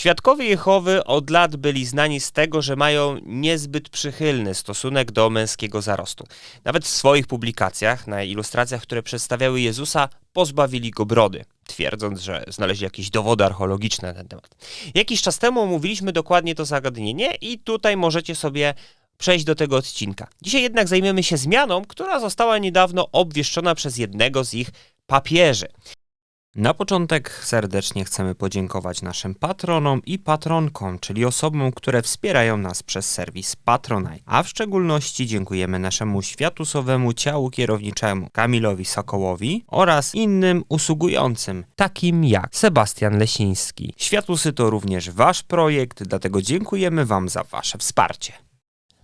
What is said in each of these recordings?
Świadkowie Jehowy od lat byli znani z tego, że mają niezbyt przychylny stosunek do męskiego zarostu. Nawet w swoich publikacjach, na ilustracjach, które przedstawiały Jezusa, pozbawili go brody, twierdząc, że znaleźli jakieś dowody archeologiczne na ten temat. Jakiś czas temu omówiliśmy dokładnie to zagadnienie i tutaj możecie sobie przejść do tego odcinka. Dzisiaj jednak zajmiemy się zmianą, która została niedawno obwieszczona przez jednego z ich papieży. Na początek serdecznie chcemy podziękować naszym patronom i patronkom, czyli osobom, które wspierają nas przez serwis Patronite. A w szczególności dziękujemy naszemu światusowemu ciału kierowniczemu Kamilowi Sokołowi oraz innym usługującym, takim jak Sebastian Lesiński. Światusy to również wasz projekt, dlatego dziękujemy wam za wasze wsparcie.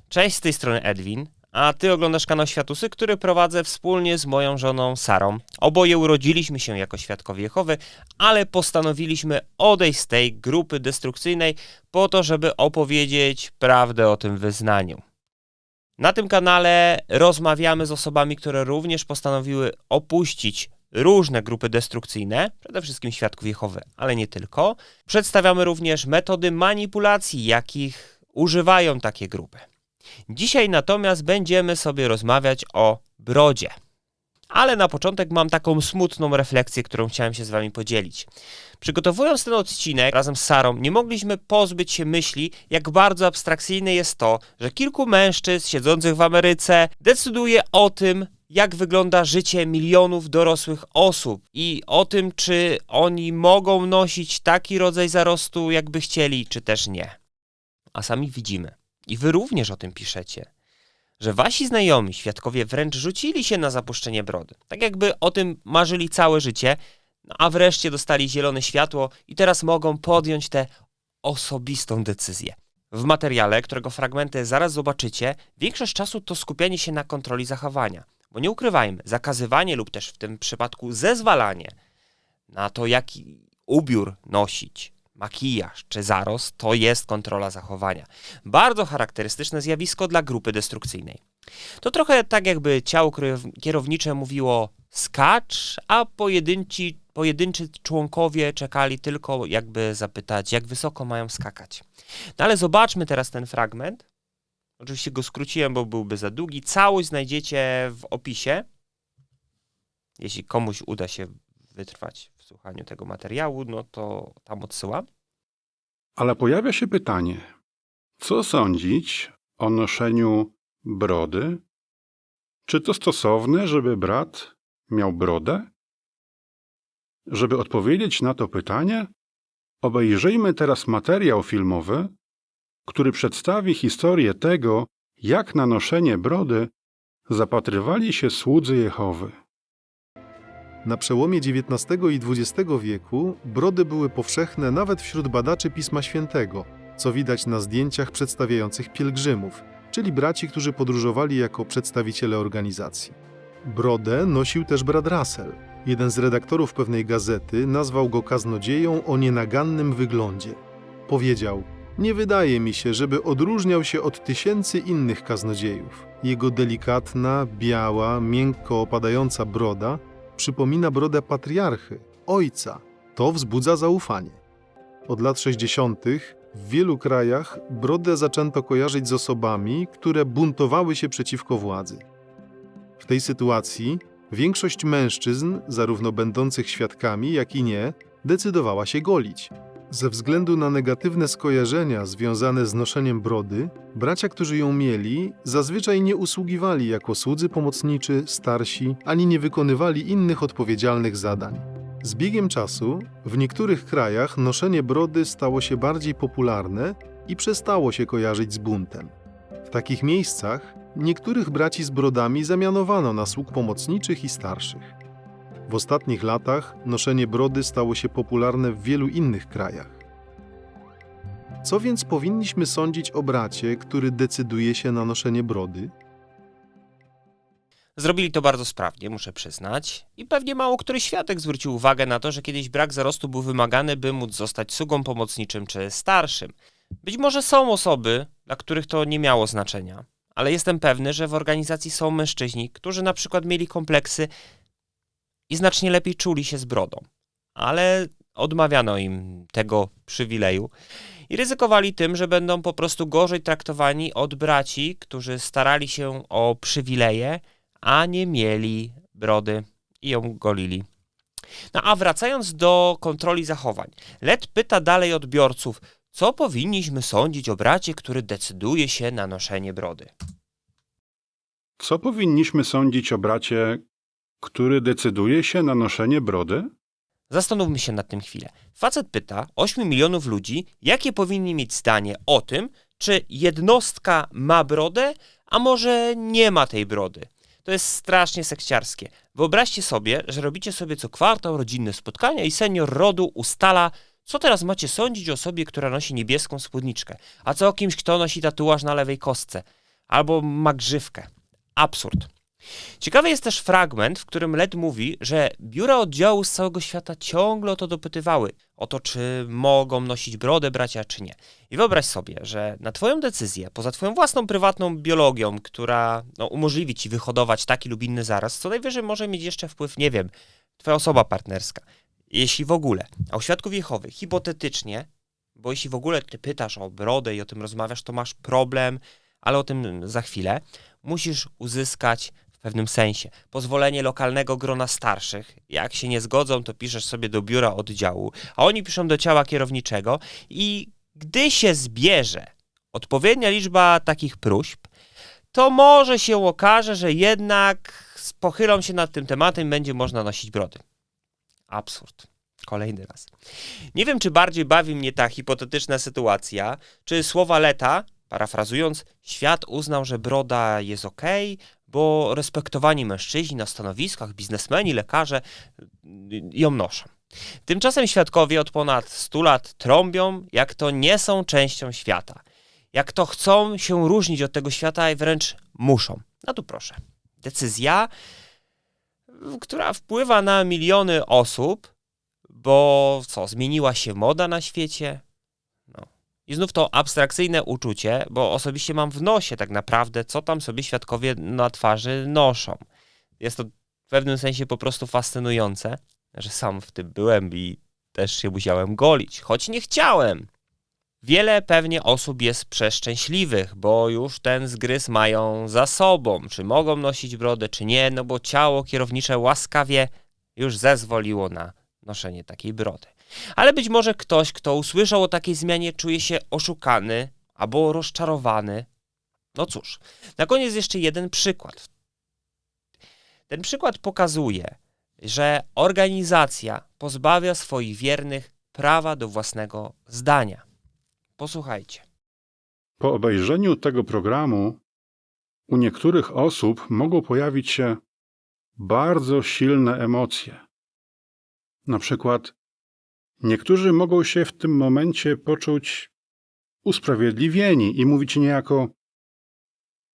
Cześć, z tej strony Edwin, a ty oglądasz kanał Światusy, który prowadzę wspólnie z moją żoną Sarą. Oboje urodziliśmy się jako świadkowie Jehowy, ale postanowiliśmy odejść z tej grupy destrukcyjnej po to, żeby opowiedzieć prawdę o tym wyznaniu. Na tym kanale rozmawiamy z osobami, które również postanowiły opuścić różne grupy destrukcyjne, przede wszystkim świadków Jehowy, ale nie tylko. Przedstawiamy również metody manipulacji, jakich używają takie grupy. Dzisiaj natomiast będziemy sobie rozmawiać o brodzie. Ale na początek mam taką smutną refleksję, którą chciałem się z Wami podzielić. Przygotowując ten odcinek razem z Sarą, nie mogliśmy pozbyć się myśli, jak bardzo abstrakcyjne jest to, że kilku mężczyzn siedzących w Ameryce decyduje o tym, jak wygląda życie milionów dorosłych osób i o tym, czy oni mogą nosić taki rodzaj zarostu, jakby chcieli, czy też nie. A sami widzimy, i wy również o tym piszecie, że wasi znajomi, świadkowie wręcz rzucili się na zapuszczenie brody. Tak jakby o tym marzyli całe życie, no a wreszcie dostali zielone światło i teraz mogą podjąć tę osobistą decyzję. W materiale, którego fragmenty zaraz zobaczycie, większość czasu to skupianie się na kontroli zachowania. Bo nie ukrywajmy, zakazywanie lub też w tym przypadku zezwalanie na to, jaki ubiór nosić, makijaż czy zarost to jest kontrola zachowania. Bardzo charakterystyczne zjawisko dla grupy destrukcyjnej. To trochę tak jakby ciało kierownicze mówiło skacz, a pojedynci, pojedynczy członkowie czekali tylko jakby zapytać, jak wysoko mają skakać. No ale zobaczmy teraz ten fragment. Oczywiście go skróciłem, bo byłby za długi. Całość znajdziecie w opisie. Jeśli komuś uda się wytrwać słuchaniu tego materiału, no to tam odsyłam. Ale pojawia się pytanie, co sądzić o noszeniu brody? Czy to stosowne, żeby brat miał brodę? Żeby odpowiedzieć na to pytanie, obejrzyjmy teraz materiał filmowy, który przedstawi historię tego, jak na noszenie brody zapatrywali się słudzy Jehowy. Na przełomie XIX i XX wieku brody były powszechne nawet wśród badaczy Pisma Świętego, co widać na zdjęciach przedstawiających pielgrzymów, czyli braci, którzy podróżowali jako przedstawiciele organizacji. Brodę nosił też brat Russell. Jeden z redaktorów pewnej gazety nazwał go kaznodzieją o nienagannym wyglądzie. Powiedział: Nie wydaje mi się, żeby odróżniał się od tysięcy innych kaznodziejów. Jego delikatna, biała, miękko opadająca broda przypomina brodę patriarchy, ojca. To wzbudza zaufanie. Od lat 60. w wielu krajach brodę zaczęto kojarzyć z osobami, które buntowały się przeciwko władzy. W tej sytuacji większość mężczyzn, zarówno będących świadkami, jak i nie, decydowała się golić. Ze względu na negatywne skojarzenia związane z noszeniem brody, bracia, którzy ją mieli, zazwyczaj nie usługiwali jako słudzy pomocniczy, starsi, ani nie wykonywali innych odpowiedzialnych zadań. Z biegiem czasu w niektórych krajach noszenie brody stało się bardziej popularne i przestało się kojarzyć z buntem. W takich miejscach niektórych braci z brodami zamianowano na sług pomocniczych i starszych. W ostatnich latach noszenie brody stało się popularne w wielu innych krajach. Co więc powinniśmy sądzić o bracie, który decyduje się na noszenie brody? Zrobili to bardzo sprawnie, muszę przyznać. I pewnie mało który świadek zwrócił uwagę na to, że kiedyś brak zarostu był wymagany, by móc zostać sługą pomocniczym czy starszym. Być może są osoby, dla których to nie miało znaczenia, ale jestem pewny, że w organizacji są mężczyźni, którzy na przykład mieli kompleksy i znacznie lepiej czuli się z brodą. Ale odmawiano im tego przywileju i ryzykowali tym, że będą po prostu gorzej traktowani od braci, którzy starali się o przywileje, a nie mieli brody i ją golili. No a wracając do kontroli zachowań, Let pyta dalej odbiorców, co powinniśmy sądzić o bracie, który decyduje się na noszenie brody. Co powinniśmy sądzić o bracie, który decyduje się na noszenie brody? Zastanówmy się nad tym chwilę. Facet pyta 8 milionów ludzi, jakie powinni mieć zdanie o tym, czy jednostka ma brodę, a może nie ma tej brody. To jest strasznie sekciarskie. Wyobraźcie sobie, że robicie sobie co kwartał rodzinne spotkania i senior rodu ustala, co teraz macie sądzić o osobie, która nosi niebieską spódniczkę, a co o kimś, kto nosi tatuaż na lewej kostce, albo ma grzywkę. Absurd. Ciekawy jest też fragment, w którym Led mówi, że biura oddziału z całego świata ciągle o to dopytywały, o to, czy mogą nosić brodę bracia, czy nie. I wyobraź sobie, że na twoją decyzję, poza twoją własną prywatną biologią, która no, umożliwi ci wyhodować taki lub inny zaraz, co najwyżej może mieć jeszcze wpływ, nie wiem, twoja osoba partnerska, jeśli w ogóle. A u świadków Jehowy, hipotetycznie, bo jeśli w ogóle ty pytasz o brodę i o tym rozmawiasz, to masz problem, ale o tym za chwilę, musisz uzyskać w pewnym sensie pozwolenie lokalnego grona starszych. Jak się nie zgodzą, to piszesz sobie do biura oddziału, a oni piszą do ciała kierowniczego i gdy się zbierze odpowiednia liczba takich próśb, to może się okaże, że jednak pochylą się nad tym tematem i będzie można nosić brody. Absurd. Kolejny raz. Nie wiem, czy bardziej bawi mnie ta hipotetyczna sytuacja, czy słowa Leta, parafrazując, świat uznał, że broda jest ok, bo respektowani mężczyźni na stanowiskach, biznesmeni, lekarze y, ją noszą. Tymczasem świadkowie od ponad 100 lat trąbią, jak to nie są częścią świata. Jak to chcą się różnić od tego świata i wręcz muszą. No tu proszę. Decyzja, która wpływa na miliony osób, bo co, zmieniła się moda na świecie? I znów to abstrakcyjne uczucie, bo osobiście mam w nosie tak naprawdę, co tam sobie świadkowie na twarzy noszą. Jest to w pewnym sensie po prostu fascynujące, że sam w tym byłem i też się musiałem golić, choć nie chciałem. Wiele pewnie osób jest przeszczęśliwych, bo już ten zgryz mają za sobą. Czy mogą nosić brodę, czy nie, no bo ciało kierownicze łaskawie już zezwoliło na noszenie takiej brody. Ale być może ktoś, kto usłyszał o takiej zmianie, czuje się oszukany albo rozczarowany. No cóż, na koniec jeszcze jeden przykład. Ten przykład pokazuje, że organizacja pozbawia swoich wiernych prawa do własnego zdania. Posłuchajcie. Po obejrzeniu tego programu u niektórych osób mogą pojawić się bardzo silne emocje. Na przykład niektórzy mogą się w tym momencie poczuć usprawiedliwieni i mówić niejako: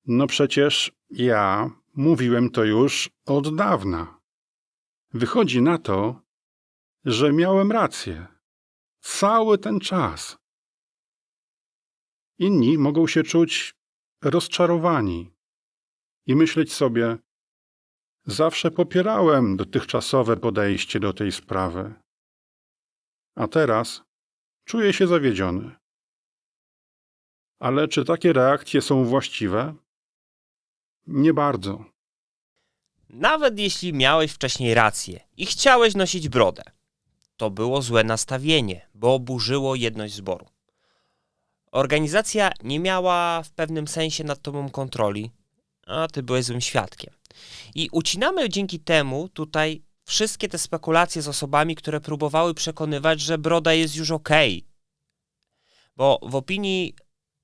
No przecież ja mówiłem to już od dawna. Wychodzi na to, że miałem rację. Cały ten czas. Inni mogą się czuć rozczarowani i myśleć sobie: Zawsze popierałem dotychczasowe podejście do tej sprawy, a teraz czuję się zawiedziony. Ale czy takie reakcje są właściwe? Nie bardzo. Nawet jeśli miałeś wcześniej rację i chciałeś nosić brodę, to było złe nastawienie, bo oburzyło jedność zboru. Organizacja nie miała w pewnym sensie nad tobą kontroli, a ty byłeś złym świadkiem. I ucinamy dzięki temu tutaj wszystkie te spekulacje z osobami, które próbowały przekonywać, że broda jest już okej. Bo w opinii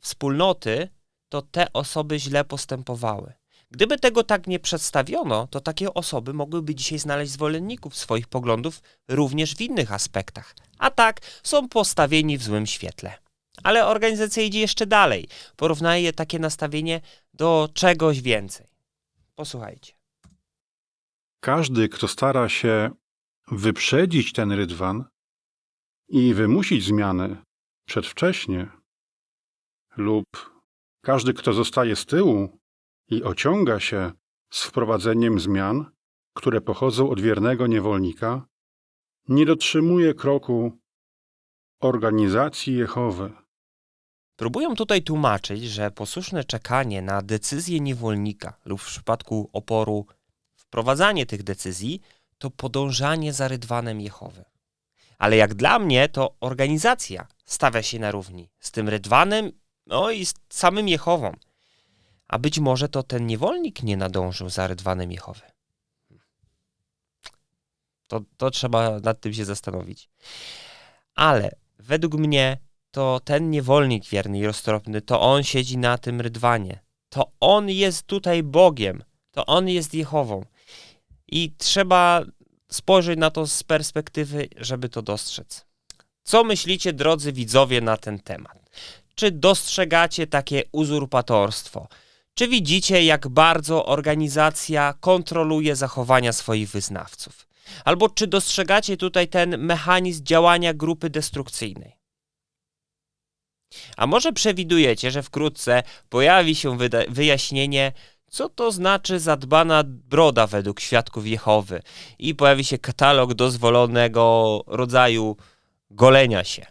wspólnoty to te osoby źle postępowały. Gdyby tego tak nie przedstawiono, to takie osoby mogłyby dzisiaj znaleźć zwolenników swoich poglądów również w innych aspektach. A tak są postawieni w złym świetle. Ale organizacja idzie jeszcze dalej. Porównaje takie nastawienie do czegoś więcej. Posłuchajcie. Każdy, kto stara się wyprzedzić ten rydwan i wymusić zmiany przedwcześnie, lub każdy, kto zostaje z tyłu i ociąga się z wprowadzeniem zmian, które pochodzą od wiernego niewolnika, nie dotrzymuje kroku organizacji Jehowy. Próbują tutaj tłumaczyć, że posłuszne czekanie na decyzję niewolnika lub w przypadku oporu wprowadzanie tych decyzji to podążanie za rydwanem Jehowy. Ale jak dla mnie, to organizacja stawia się na równi z tym rydwanem, no i z samym Jehową. A być może to ten niewolnik nie nadążył za rydwanem Jehowy. To, to trzeba nad tym się zastanowić. Ale według mnie to ten niewolnik wierny i roztropny, to on siedzi na tym rydwanie. To on jest tutaj Bogiem. To on jest Jehową. I trzeba spojrzeć na to z perspektywy, żeby to dostrzec. Co myślicie, drodzy widzowie, na ten temat? Czy dostrzegacie takie uzurpatorstwo? Czy widzicie, jak bardzo organizacja kontroluje zachowania swoich wyznawców? Albo czy dostrzegacie tutaj ten mechanizm działania grupy destrukcyjnej? A może przewidujecie, że wkrótce pojawi się wyjaśnienie, co to znaczy zadbana broda według świadków Jehowy i pojawi się katalog dozwolonego rodzaju golenia się.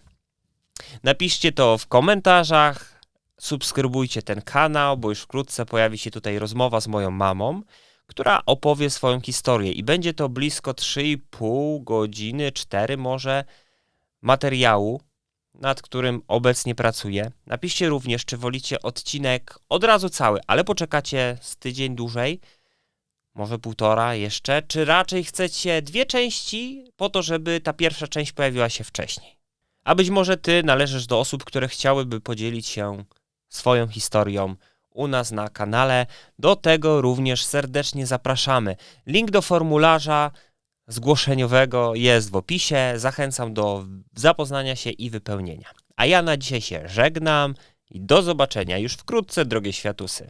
Napiszcie to w komentarzach, subskrybujcie ten kanał, bo już wkrótce pojawi się tutaj rozmowa z moją mamą, która opowie swoją historię i będzie to blisko 3,5 godziny, 4 może materiału, nad którym obecnie pracuję. Napiszcie również, czy wolicie odcinek od razu cały, ale poczekacie z tydzień dłużej, może półtora jeszcze, czy raczej chcecie dwie części po to, żeby ta pierwsza część pojawiła się wcześniej. A być może ty należysz do osób, które chciałyby podzielić się swoją historią u nas na kanale. Do tego również serdecznie zapraszamy. Link do formularza zgłoszeniowego jest w opisie. Zachęcam do zapoznania się i wypełnienia. A ja na dzisiaj się żegnam i do zobaczenia już wkrótce, drogie światusy.